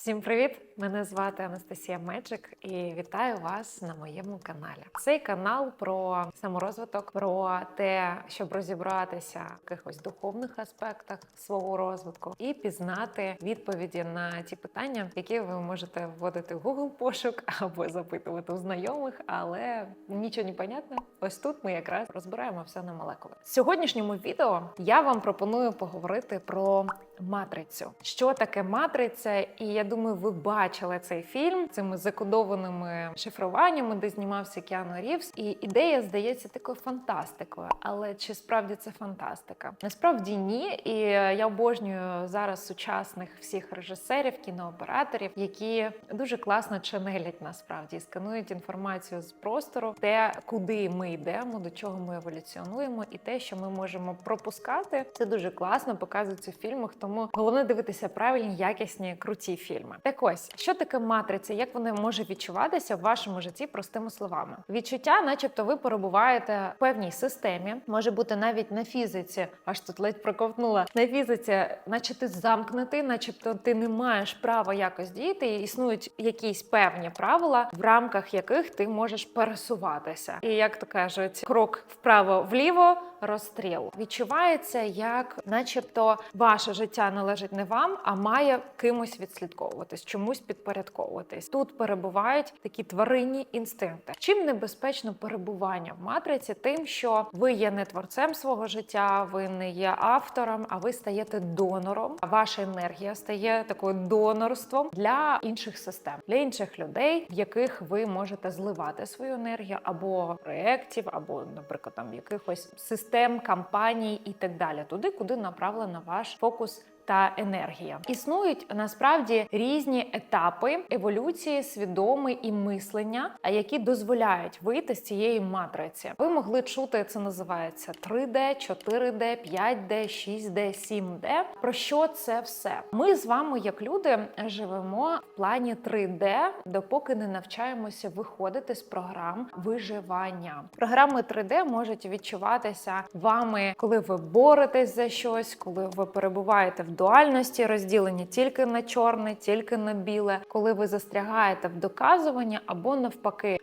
Всім привіт! Мене звати Анастасія Меджик і вітаю вас на моєму каналі. Цей канал про саморозвиток, про те, щоб розібратися в якихось духовних аспектах свого розвитку і пізнати відповіді на ті питання, які ви можете вводити в Google пошук або запитувати у знайомих, але нічого не понятно. Ось тут ми якраз розбираємо все на молекули. В сьогоднішньому відео я вам пропоную поговорити про матрицю. Що таке матриця? І я думаю, ви бачили цей фільм цими закодованими шифруваннями, де знімався Кіану Рівс. І ідея здається такою фантастикою. Але чи справді це фантастика? Насправді ні. І я обожнюю зараз сучасних всіх режисерів, кінооператорів, які дуже класно ченелять насправді і сканують інформацію з простору, те, куди ми йдемо, до чого ми еволюціонуємо, і те, що ми можемо пропускати. Це дуже класно показується в фільмах. Тому головне дивитися правильні, якісні, круті фільми. Так ось, що таке матриця? Як вона може відчуватися в вашому житті простими словами? Відчуття, начебто, ви перебуваєте в певній системі, може бути навіть на фізиці, аж тут ледь проковтнула на фізиці, наче ти замкнутий, начебто ти не маєш права якось діяти. і Існують якісь певні правила, в рамках яких ти можеш пересуватися. І як то кажуть, крок вправо-вліво. Розстріл відчувається, як, начебто, ваше життя належить не вам, а має кимось відслідковуватись, чомусь підпорядковуватись. Тут перебувають такі тваринні інстинкти. Чим небезпечно перебування в матриці, тим, що ви є не творцем свого життя, ви не є автором, а ви стаєте донором. А ваша енергія стає такою донорством для інших систем, для інших людей, в яких ви можете зливати свою енергію або проєктів, або, наприклад, там якихось систем, кампаній і так далі, туди, куди направлено ваш фокус. Та енергія існують насправді різні етапи еволюції свідоми і мислення, які дозволяють вийти з цієї матриці. Ви могли чути, це називається 3D, 4D, 5D, 6D, 7D. Про що це все? Ми з вами, як люди, живемо в плані 3D, допоки не навчаємося виходити з програм виживання. Програми 3D можуть відчуватися вами, коли ви боретесь за щось, коли ви перебуваєте в дуальності, розділені тільки на чорне, тільки на біле, коли ви застрягаєте в доказуванні або навпаки,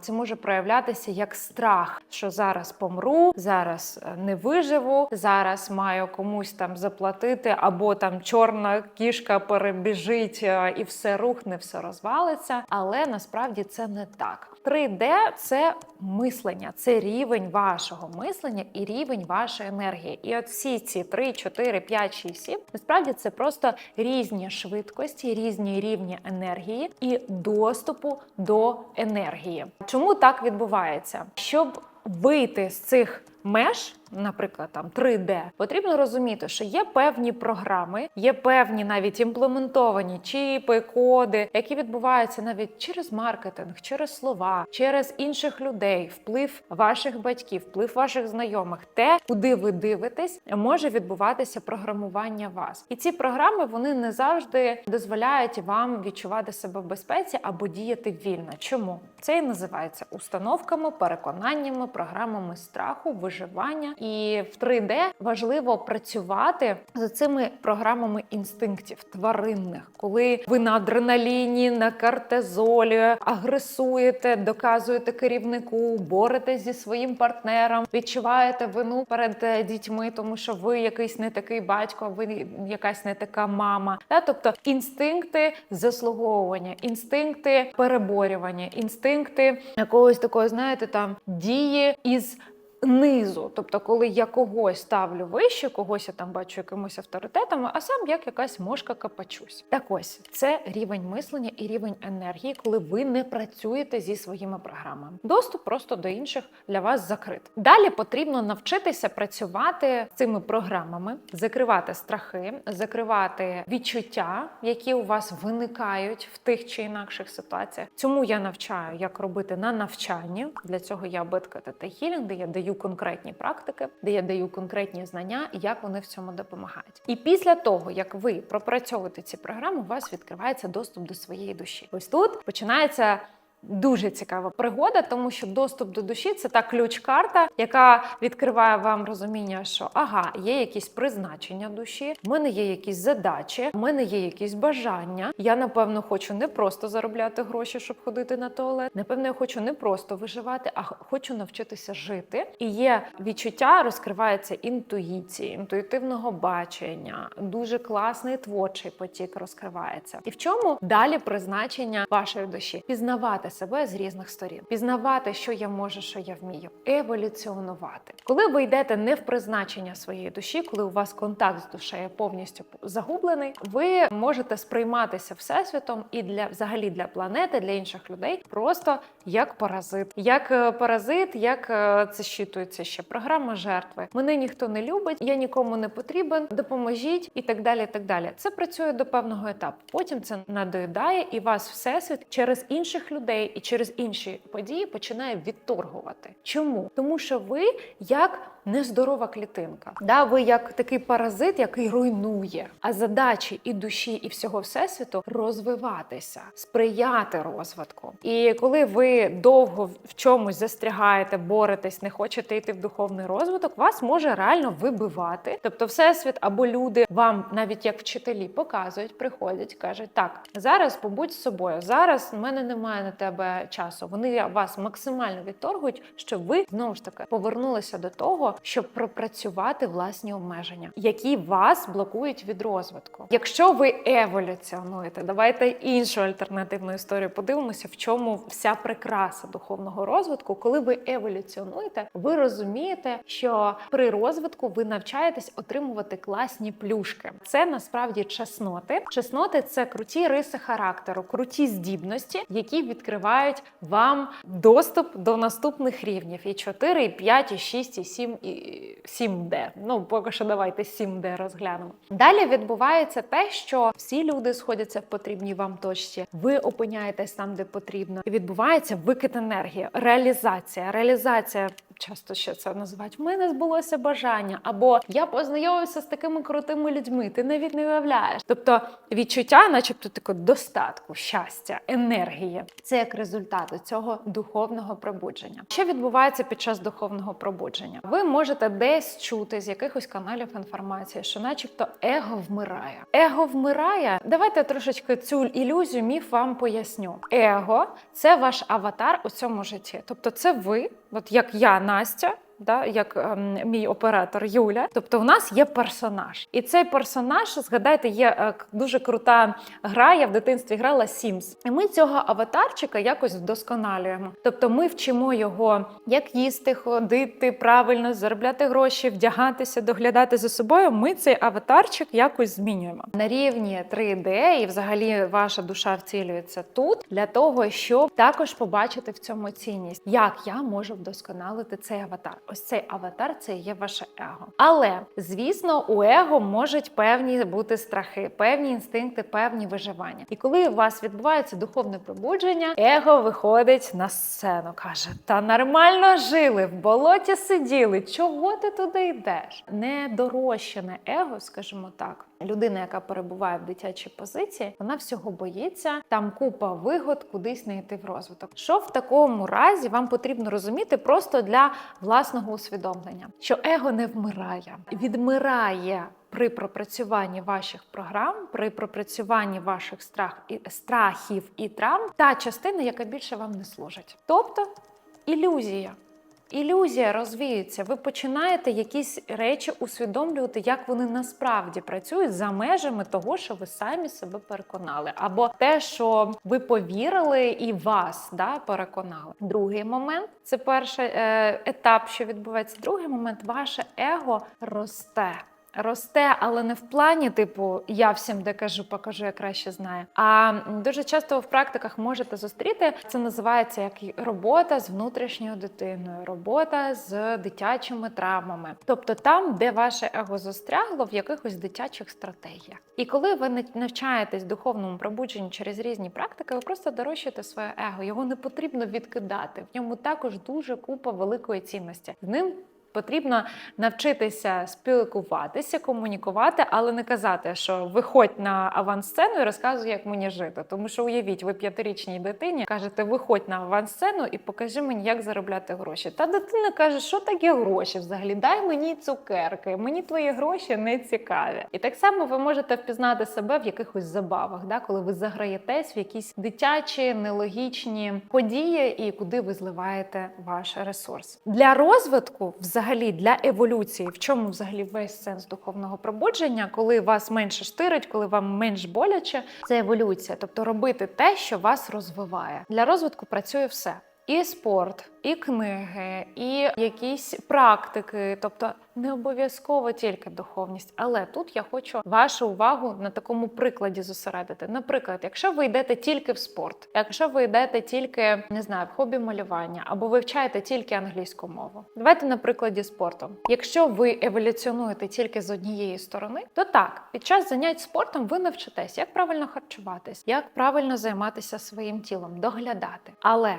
це може проявлятися як страх, що зараз помру, зараз е, не виживу, зараз маю комусь там заплатити, або там чорна кішка перебіжить е, і все рухне, все розвалиться. Але насправді це не так. 3D – це мислення, це рівень вашого мислення і рівень вашої енергії. І от всі ці 3, 4, 5, 6, 7, насправді це просто різні швидкості, різні рівні енергії і доступу до енергії. Чому так відбувається? Щоб вийти з цих меж, наприклад, там 3D, потрібно розуміти, що є певні програми, є певні навіть імплементовані чіпи, коди, які відбуваються навіть через маркетинг, через слова, через інших людей, вплив ваших батьків, вплив ваших знайомих, те, куди ви дивитесь, може відбуватися програмування вас. І ці програми вони не завжди дозволяють вам відчувати себе в безпеці або діяти вільно. Чому це і називається установками, переконаннями, програмами страху, виживання. І в 3D важливо працювати з цими програмами інстинктів тваринних, коли ви на адреналіні, на кортизолі, агресуєте, доказуєте керівнику, боретесь зі своїм партнером, відчуваєте вину перед е, дітьми, тому що ви якийсь не такий батько, ви якась не така мама. Тобто інстинкти заслуговування, інстинкти переборювання, інстинкти якогось такої, знаєте, там дії із низу. Тобто, коли я когось ставлю вище, когось я там бачу якимось авторитетами, а сам як якась мошка капачусь. Так ось це рівень мислення і рівень енергії, коли ви не працюєте зі своїми програмами. Доступ просто до інших для вас закрит. Далі потрібно навчитися працювати з цими програмами, закривати страхи, закривати відчуття, які у вас виникають в тих чи інакших ситуаціях. Цьому я навчаю, як робити на навчанні. Для цього я беткати та хілінг, де я даю конкретні практики, де я даю конкретні знання, як вони в цьому допомагають. І після того, як ви пропрацьовуєте ці програми, у вас відкривається доступ до своєї душі. Ось тут починається Дуже цікава пригода, тому що доступ до душі це та ключ-карта, яка відкриває вам розуміння, що ага, є якісь призначення душі, в мене є якісь задачі, в мене є якісь бажання. Я напевно хочу не просто заробляти гроші, щоб ходити на туалет. Напевно, я хочу не просто виживати, а хочу навчитися жити. І є відчуття, розкривається інтуїції, інтуїтивного бачення. Дуже класний творчий потік розкривається. І в чому далі призначення вашої душі? Пізнавати себе з різних сторін, пізнавати, що я можу, що я вмію, еволюціонувати. Коли ви йдете не в призначення своєї душі, коли у вас контакт з душею повністю загублений, ви можете сприйматися всесвітом і для взагалі для планети, для інших людей просто як паразит, як е, паразит, як е, це щитується ще програма жертви. Мене ніхто не любить, я нікому не потрібен, допоможіть і так далі. і так далі. Це працює до певного етапу. Потім це надоїдає, і вас всесвіт через інших людей і через інші події починає відторгувати. Чому? Тому що ви як нездорова клітинка. Да, ви як такий паразит, який руйнує. А задачі і душі, і всього всесвіту розвиватися, сприяти розвитку. І коли ви довго в чомусь застрягаєте, боретесь, не хочете йти в духовний розвиток, вас може реально вибивати. Тобто, всесвіт або люди вам, навіть як вчителі, показують, приходять, кажуть: так, зараз побудь з собою. Зараз в мене немає на тебе часу. Вони вас максимально відторгують, щоб ви знову ж таки повернулися до того, щоб пропрацювати власні обмеження, які вас блокують від розвитку. Якщо ви еволюціонуєте, давайте іншу альтернативну історію подивимося, в чому вся прикраса духовного розвитку. Коли ви еволюціонуєте, ви розумієте, що при розвитку ви навчаєтесь отримувати класні плюшки. Це насправді чесноти. Чесноти це круті риси характеру, круті здібності, які відкривають вам доступ до наступних рівнів: і 4, і 5, і 6, і 7, і 7D. Ну поки що давайте 7D розглянемо. Далі відбувається те, що всі люди сходяться в потрібній вам точці. Ви опиняєтесь там, де потрібно, і відбувається викид енергії, реалізація. Реалізація часто ще це називають. В мене збулося бажання, або я познайомився з такими крутими людьми. Ти навіть не уявляєш. Тобто відчуття, начебто, такого достатку, щастя, енергії. Це як результат цього духовного пробудження. Що відбувається під час духовного пробудження? Ви можете десь чути з якихось каналів інформації, що, начебто, его вмирає. Его вмирає. Давайте трошечки цю ілюзію, міф вам поясню. Его це ваш аватар у цьому житті. Тобто, це ви, от як я, Настя. Да, як ем, мій оператор Юля, тобто у нас є персонаж, і цей персонаж, згадайте, є е, дуже крута гра. Я в дитинстві грала Sims. І ми цього аватарчика якось вдосконалюємо. Тобто, ми вчимо його, як їсти, ходити правильно, заробляти гроші, вдягатися, доглядати за собою. Ми цей аватарчик якось змінюємо на рівні 3D, і взагалі ваша душа вцілюється тут для того, щоб також побачити в цьому цінність, як я можу вдосконалити цей аватар. Ось цей аватар це є ваше его. Але звісно, у его можуть певні бути страхи, певні інстинкти, певні виживання. І коли у вас відбувається духовне пробудження, его виходить на сцену, каже: Та нормально жили, в болоті сиділи. Чого ти туди йдеш? Недорощене его, скажімо так. Людина, яка перебуває в дитячій позиції, вона всього боїться. Там купа вигод, кудись не йти в розвиток. Що в такому разі вам потрібно розуміти просто для власного усвідомлення, що его не вмирає, відмирає. При пропрацюванні ваших програм, при пропрацюванні ваших страх і страхів і травм, та частина, яка більше вам не служить, тобто ілюзія. Ілюзія розвіється, Ви починаєте якісь речі усвідомлювати, як вони насправді працюють за межами того, що ви самі себе переконали, або те, що ви повірили і вас да, переконали. Другий момент це перший е, етап, що відбувається. Другий момент ваше его росте. Росте, але не в плані, типу, я всім де кажу, покажу, я краще знаю. А дуже часто в практиках можете зустріти. Це називається як робота з внутрішньою дитиною, робота з дитячими травмами, тобто там, де ваше его застрягло в якихось дитячих стратегіях. І коли ви на- навчаєтесь духовному пробудженню через різні практики, ви просто дорощуєте своє его. Його не потрібно відкидати. В ньому також дуже купа великої цінності. З ним потрібно навчитися спілкуватися, комунікувати, але не казати, що виходь на авансцену і розказуй, як мені жити. Тому що уявіть, ви п'ятирічній дитині кажете, виходь на авансцену і покажи мені, як заробляти гроші. Та дитина каже, що таке гроші взагалі? Дай мені цукерки, мені твої гроші не цікаві. І так само ви можете впізнати себе в якихось забавах, да, коли ви заграєтесь в якісь дитячі, нелогічні події, і куди ви зливаєте ваш ресурс для розвитку, взагалі для еволюції. В чому взагалі весь сенс духовного пробудження, коли вас менше штирить, коли вам менш боляче, це еволюція, тобто робити те, що вас розвиває. Для розвитку працює все. І спорт, і книги, і якісь практики, тобто не обов'язково тільки духовність. Але тут я хочу вашу увагу на такому прикладі зосередити. Наприклад, якщо ви йдете тільки в спорт, якщо ви йдете тільки не знаю, в хобі малювання або вивчаєте тільки англійську мову. Давайте на прикладі спорту. Якщо ви еволюціонуєте тільки з однієї сторони, то так, під час занять спортом ви навчитесь, як правильно харчуватись, як правильно займатися своїм тілом, доглядати. Але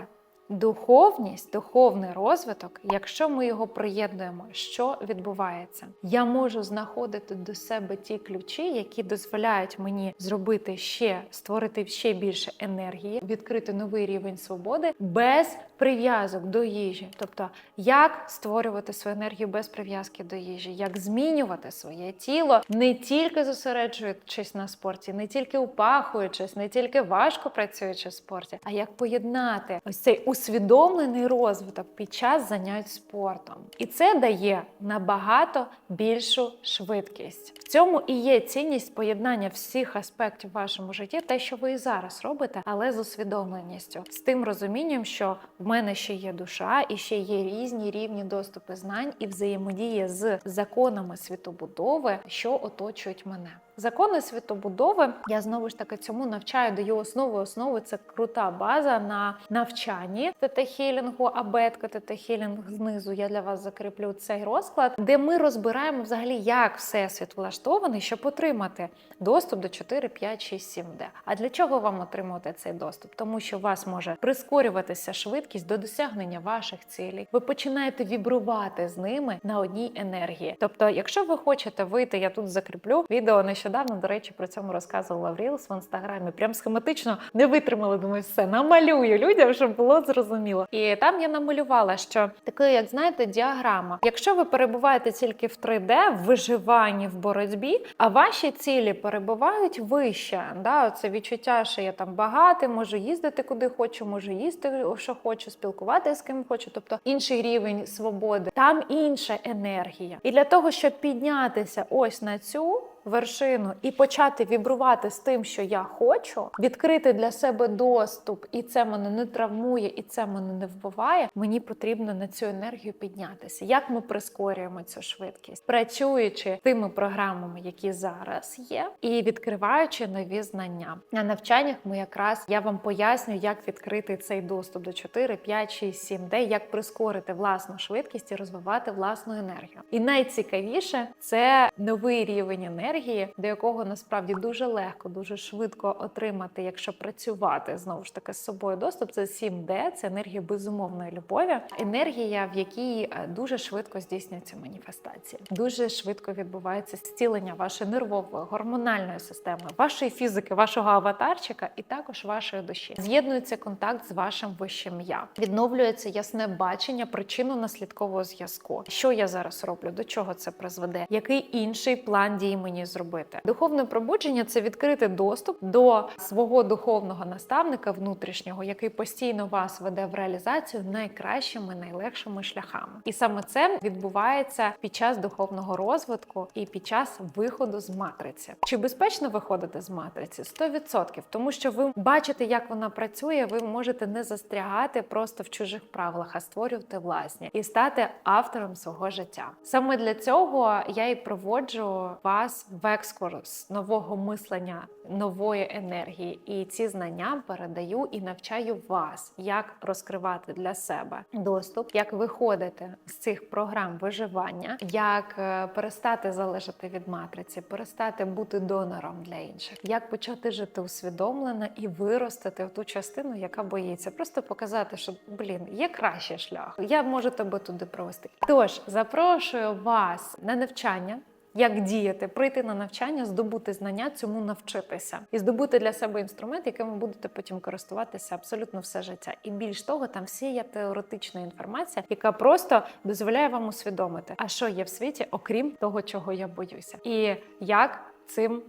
Духовність, духовний розвиток, якщо ми його приєднуємо, що відбувається? Я можу знаходити до себе ті ключі, які дозволяють мені зробити ще створити ще більше енергії, відкрити новий рівень свободи без прив'язок до їжі. Тобто, як створювати свою енергію без прив'язки до їжі, як змінювати своє тіло, не тільки зосереджуючись на спорті, не тільки упахуючись, не тільки важко працюючи в спорті, а як поєднати ось цей усвідомлений розвиток під час занять спортом. І це дає набагато більшу швидкість. В цьому і є цінність поєднання всіх аспектів в вашому житті, те, що ви і зараз робите, але з усвідомленістю, з тим розумінням, що в мене ще є душа, і ще є різні рівні доступи знань і взаємодія з законами світобудови, що оточують мене. Закони світобудови я знову ж таки цьому навчаю, даю основу. Основи це крута база на навчанні тета-хілінгу, абетка тета-хілінг знизу. Я для вас закріплю цей розклад, де ми розбираємо взагалі, як всесвіт влаштований, щоб отримати доступ до 4, 5, 6, 7 d А для чого вам отримувати цей доступ? Тому що у вас може прискорюватися швидкість до досягнення ваших цілей. Ви починаєте вібрувати з ними на одній енергії. Тобто, якщо ви хочете вийти, я тут закріплю відео нещодавно, до речі, про цьому розказувала в Reels в інстаграмі. Прям схематично не витримала. Думаю, все намалюю людям, щоб було зрозуміло. І там я намалювала, що таке, як знаєте, діаграма. Якщо ви перебуваєте тільки в 3D, в виживанні в боротьбі, а ваші цілі перебувають вище. Да? Це відчуття, що я там багатий, можу їздити куди хочу, можу їсти, що хочу, спілкуватися з ким хочу, тобто інший рівень свободи. Там інша енергія. І для того, щоб піднятися ось на цю вершину і почати вібрувати з тим, що я хочу, відкрити для себе доступ, і це мене не травмує, і це мене не вбиває. Мені потрібно на цю енергію піднятися. Як ми прискорюємо цю швидкість, працюючи тими програмами, які зараз є, і відкриваючи нові знання. На навчаннях ми якраз я вам поясню, як відкрити цей доступ до 4, 5, 6, 7 d як прискорити власну швидкість і розвивати власну енергію. І найцікавіше це новий рівень енергії, до якого насправді дуже легко, дуже швидко отримати, якщо працювати знову ж таки з собою. Доступ це 7D, це енергія безумовної любові, енергія, в якій е, дуже швидко здійснюється маніфестація, дуже швидко відбувається зцілення вашої нервової, гормональної системи, вашої фізики, вашого аватарчика і також вашої душі. З'єднується контакт з вашим вищим я, відновлюється ясне бачення причинно-наслідкового зв'язку. Що я зараз роблю? До чого це призведе? Який інший план дій мені зробити? Духовне пробудження це відкрити доступ до свого духовного наставника внутрішнього, який постійно вас веде в реалізацію найкращими, найлегшими шляхами. І саме це відбувається під час духовного розвитку і під час виходу з матриці. Чи безпечно виходити з матриці? 100%. тому що ви бачите, як вона працює. Ви можете не застрягати просто в чужих правилах, а створювати власні і стати автором свого життя. Саме для цього я і проводжу вас в екскурс нового мислення, нової енергії. І ці знання передаю і навчаю вас, як розкривати для себе доступ, як виходити з цих програм виживання, як е, перестати залежати від матриці, перестати бути донором для інших, як почати жити усвідомлено і виростити в ту частину, яка боїться, просто показати, що блін, є кращий шлях. Я можу тебе туди провести. Тож запрошую вас на навчання. Як діяти, прийти на навчання, здобути знання, цьому навчитися і здобути для себе інструмент, яким ви будете потім користуватися абсолютно все життя. І більш того, там всі є теоретична інформація, яка просто дозволяє вам усвідомити, а що є в світі, окрім того, чого я боюся, і як цим,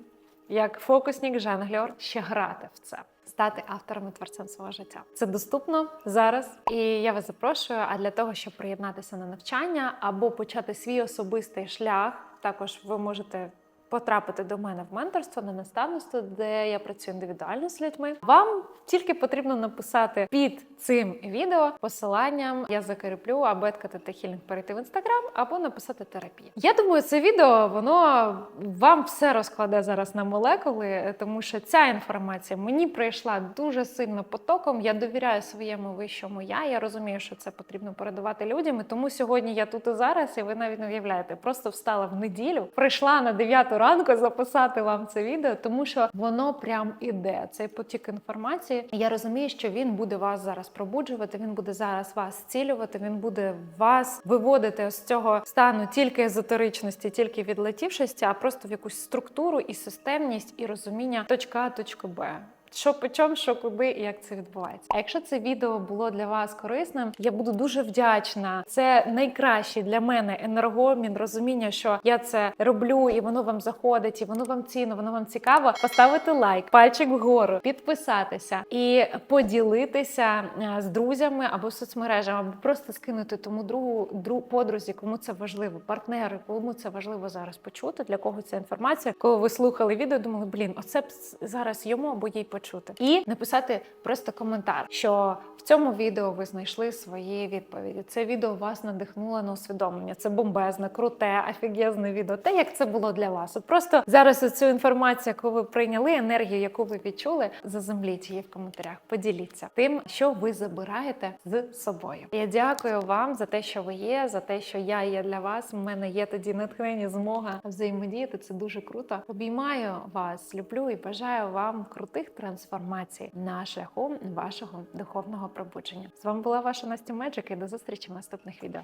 як фокусник жонглер, ще грати в це. Стати автором і творцем свого життя. Це доступно зараз, і я вас запрошую. А для того, щоб приєднатися на навчання або почати свій особистий шлях, також ви можете потрапити до мене в менторство на наставництво, де я працюю індивідуально з людьми. Вам тільки потрібно написати під цим відео посиланням. Я закріплю або еткати та хілінг перейти в інстаграм, або написати терапія. Я думаю, це відео воно вам все розкладе зараз на молекули, тому що ця інформація мені прийшла дуже сильно потоком. Я довіряю своєму вищому я. Я розумію, що це потрібно передавати людям. І тому сьогодні я тут і зараз, і ви навіть не уявляєте, просто встала в неділю, прийшла на 9 ранку записати вам це відео, тому що воно прям іде. Цей потік інформації. Я розумію, що він буде вас зараз пробуджувати. Він буде зараз вас зцілювати. Він буде вас виводити з цього стану тільки езотеричності, тільки відлетівшості, а просто в якусь структуру і системність, і розуміння точка точка Б. Що по чому, що куди і як це відбувається. А якщо це відео було для вас корисним, я буду дуже вдячна. Це найкращий для мене енергомін, розуміння, що я це роблю, і воно вам заходить, і воно вам цінно, воно вам цікаво. Поставити лайк, пальчик вгору, підписатися і поділитися е, з друзями або соцмережами, або просто скинути тому другу друг, подрузі, кому це важливо, партнери, кому це важливо зараз почути, для кого ця інформація. Коли ви слухали відео, думали, блін, оце зараз йому або їй почути. І написати просто коментар, що в цьому відео ви знайшли свої відповіді. Це відео вас надихнуло на усвідомлення. Це бомбезне, круте, офігезне відео. Те, як це було для вас. От просто зараз цю інформацію, яку ви прийняли, енергію, яку ви відчули, заземліть її в коментарях. Поділіться тим, що ви забираєте з собою. Я дякую вам за те, що ви є, за те, що я є для вас. У мене є тоді натхнення, змога взаємодіяти. Це дуже круто. Обіймаю вас, люблю і бажаю вам крутих трансформацій на шляху вашого духовного пробудження. З вами була ваша Настя Меджик і до зустрічі в наступних відео.